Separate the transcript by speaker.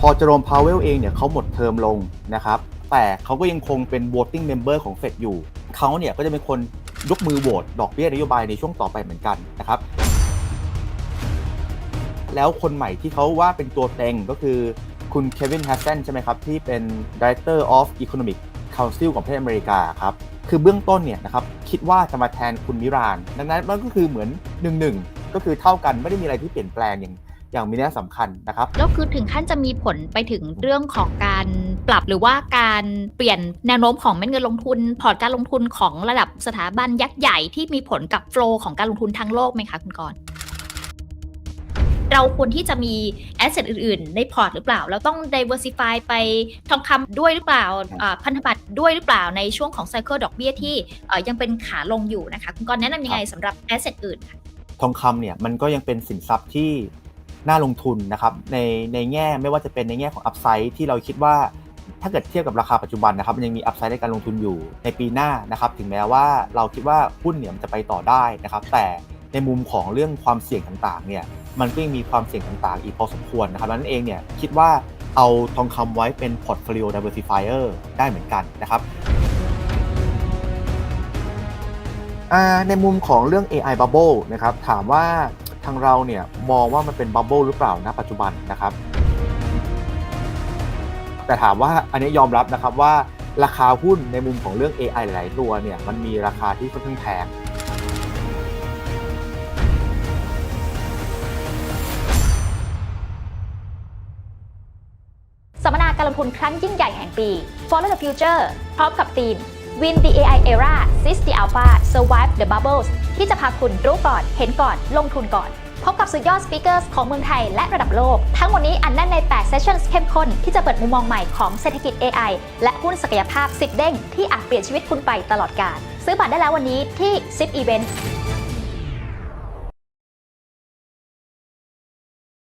Speaker 1: พอเจอโรมพาวเวลเองเนี่ยเขาหมดเทอมลงนะครับแต่เขาก็ยังคงเป็น voting member ของเฟดอยู่ เขาเนี่ยก็จะเป็นคนยกมือโหวตดอกเบี้ยนโยบายในช่วงต่อไปเหมือนกันนะครับ แล้วคนใหม่ที่เขาว่าเป็นตัวเต็งก็คือคุณเควินแฮสเซนใช่ไหมครับ ที่เป็น Director of Economic Council ของประเทศอเมริกาครับ คือเบื้องต้นเนี่ยนะครับ คิดว่าจะมาแทนคุณมิราน ดังนั้นมันก็คือเหมือนหนึ่งหนึ่งก็คือเท่ากันไม่ได้มีอะไรที่เปลี่ยนแปลงอย่าง อย่างมีนัยสำคัญนะครับ
Speaker 2: แล้วคือถึงขั้นจะมีผลไปถึงเรื่องของการปรับหรือว่าการเปลี่ยนแนวโน้มของเม็ดเงินลงทุน พอร์ตการลงทุนของระดับสถาบันยักษ์ใหญ่ที่มีผลกับโฟลของการลงทุนทั้งโลกไหมคะคุณกรณ์เราควรที่จะมีแอสเซทอื่น ๆ ในพอร์ตหรือเปล่า เราต้อง diversify ไปทองคำด้วยหรือเปล่าอ่าพันธบัตรด้วยหรือเปล่าในช่วงของไซเคิลดอกเบี้ยที่เอ่อยังเป็นขาลงอยู่นะคะ คุณกรณ์แนะนำยังไงสำหรับแอสเซทอื่นค่ะ
Speaker 1: ทองคำเนี่ยมันก็ยังเป็นสินทรัพย์ที่ น่าลงทุนนะครับในในแง่ไม่ว่าจะเป็นในแง่ของอัพไซด์ที่เราคิดว่าถ้าเกิดเทียบกับราคาปัจจุบันนะครับมันยังมีอัพไซด์ในการลงทุนอยู่ในปีหน้านะครับถึงแม้ว่าเราคิดว่าหุ้นเนี่ยมันจะไปต่อได้นะครับ แต่ในมุมของเรื่องความเสี่ยงต่างๆเนี่ยมันก็ยังมีความเสี่ยงต่างๆ อีกพอสมควรนะครับนั้นเองเนี่ยคิดว่าเอาทองคำไว้เป็น portfolio diversifier ได้เหมือนกันนะครับในมุมของเรื่อง AI Bubble นะครับถามว่า ทางเราเนี่ยมองว่ามันเป็น Bubble หรือเปล่าณปัจจุบันนะครับ แต่ถามว่าอันนี้ยอมรับนะครับว่าราคาหุ้นในมุมของเรื่อง AI หลายตัวเนี่ยมันมีราคาที่ค่อนข้างแพง
Speaker 3: สัมมนาการลงทุนครั้งยิ่งใหญ่แห่งปี Follow the Future พร้อมกับทีม Win the AI Era Seize the Alpha Survive the Bubbles ที่จะพาคุณรู้ก่อน เห็นก่อน ลงทุนก่อน พบกับสุดยอดสปีกเกอร์ของเมืองไทยและระดับโลก ทั้งหมดนี้อันแน่นใน 8 Sessions เข้มข้น ที่จะเปิดมุมมองใหม่ของเศรษฐกิจ AI และหุ้นศักยภาพ 10 เด้ง ที่อาจเปลี่ยนชีวิตคุณไปตลอดกาล ซื้อบัตรได้แล้ววันนี้ที่10 Event